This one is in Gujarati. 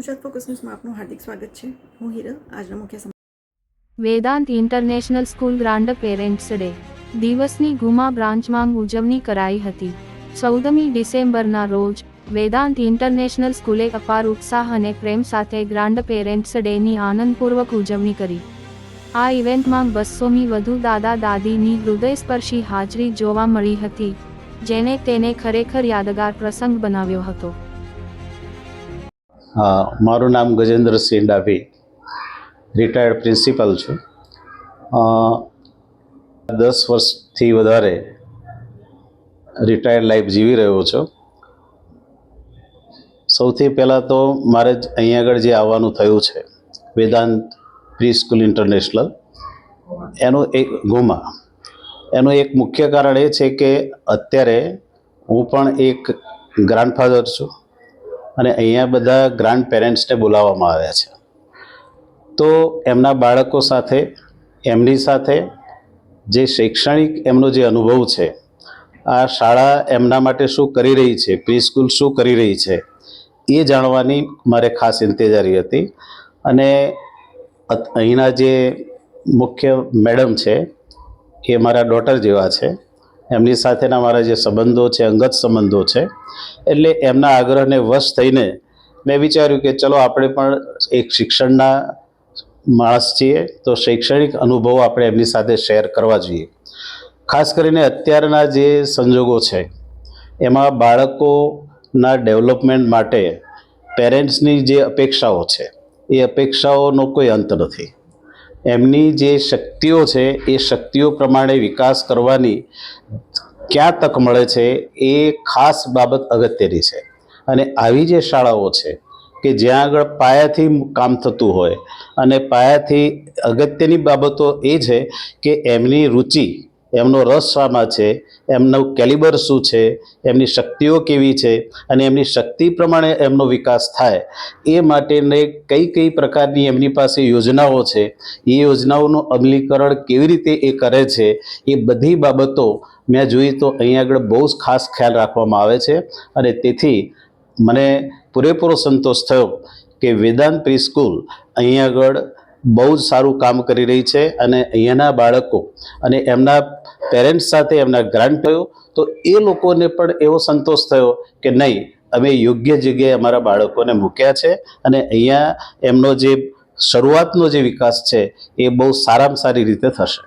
ગુજરાત ફોકસ ન્યૂઝમાં આપનું હાર્દિક સ્વાગત છે. હું હિરલ, આજના મુખ્ય Vedant international school grand parents day દિવસની ગુમા બ્રાન્ચમાં ઉજવણી કરાઈ હતી. ચૌદમી ડિસેમ્બરના રોજ, વેદાંત ઇન્ટરનેશનલ સ્કૂલે અપાર ઉત્સાહ અને પ્રેમ સાથે ગ્રાન્ડ પેરેન્ટ્સ ડેની આનંદપૂર્વક ઉજવણી કરી. આ ઇવેન્ટમાં બસોમી વધુ દાદા દાદીની હૃદયસ્પર્શી હાજરી જોવા મળી હતી જેને તેને ખરેખર યાદગાર પ્રસંગ બનાવ્યો હતો. મારું નામ ગજેન્દ્રસિંહ ડાભી રિટાયર્ડ પ્રિન્સિપલ છું. દસ વર્ષથી વધારે રિટાયર્ડ લાઈફ જીવી રહ્યો છું. સૌથી પહેલાં તો મારે જ અહીં આગળ જે આવવાનું થયું છે, વેદાંત પ્રી સ્કૂલ ઇન્ટરનેશનલ, એનું એક ગુમા. એનું એક મુખ્ય કારણ એ છે કે અત્યારે હું પણ એક ગ્રાન્ડફાધર છું. અને અહીંયા બધા ગ્રાન્ડ પેરેન્ટ્સને બોલાવવામાં આવ્યા છે. તો એમના બાળકો સાથે, એમની સાથે જે શૈક્ષણિક એમનો જે અનુભવ છે, આ શાળા એમના માટે શું કરી રહી છે પ્રી સ્કૂલ શું કરી રહી છે, એ જાણવાની મારે ખાસ ઇંતેજારી હતી. અને અહીંના જે મુખ્ય મેડમ છે, એ મારા ડોટર જેવા છે. એમની સાથેના મારા જે સંબંધો છે, અંગત સંબંધો છે, એટલે એમના આગ્રહને વશ થઈને મેં વિચાર્યું કે ચલો આપણે પણ એક શિક્ષણના માણસ છીએ, તો શૈક્ષણિક અનુભવો આપણે એમની સાથે શેર કરવા જોઈએ. ખાસ કરીને અત્યારના જે સંજોગો છે, એમાં બાળકોના ડેવલપમેન્ટ માટે પેરેન્ટ્સની જે અપેક્ષાઓ છે, એ અપેક્ષાઓનો કોઈ અંત નથી. એમની જે શક્તિઓ છે, એ શક્તિઓ પ્રમાણે વિકાસ કરવાની ક્યાં તક મળે છે, એ ખાસ બાબત અગત્યની છે. અને આવી જે શાળાઓ છે, કે જ્યાં આગળ પાયાથી કામ થતું હોય, અને પાયાથી અગત્યની બાબતો એ છે કે એમની રુચિ એમનો રસ શામાં છે? એમનું કેલિબર શું છે? એમની શક્તિઓ કેવી છે? અને એમની શક્તિ પ્રમાણે એમનો વિકાસ થાય. એ માટેને કઈ કઈ પ્રકારની એમની પાસે યોજનાઓ છે? એ યોજનાઓનું અમલીકરણ કેવી રીતે એ કરે છે? એ બધી બાબતો મેં જોઈ તો અહીંયા આગળ બહુ જ ખાસ ખ્યાલ રાખવામાં આવે છે. અને તેથી મને પૂરેપૂરો સંતોષ થયો કે વેદાંત પ્રી સ્કૂલ અહીંયા આગળ બહુ જ સારું કામ કરી રહી છે અને અહીંયાના બાળકો અને એમના પેરેન્ટ્સ સાથે એમના ગ્રાન્ટ થયો, તો એ લોકોને પણ એવો સંતોષ થયો કે નહીં, અમે યોગ્ય જગ્યાએ અમારા બાળકોને મૂક્યા છે અને અહીંયા એમનો જે શરૂઆતનો જે વિકાસ છે, એ બહુ સારામાં સારી રીતે થશે.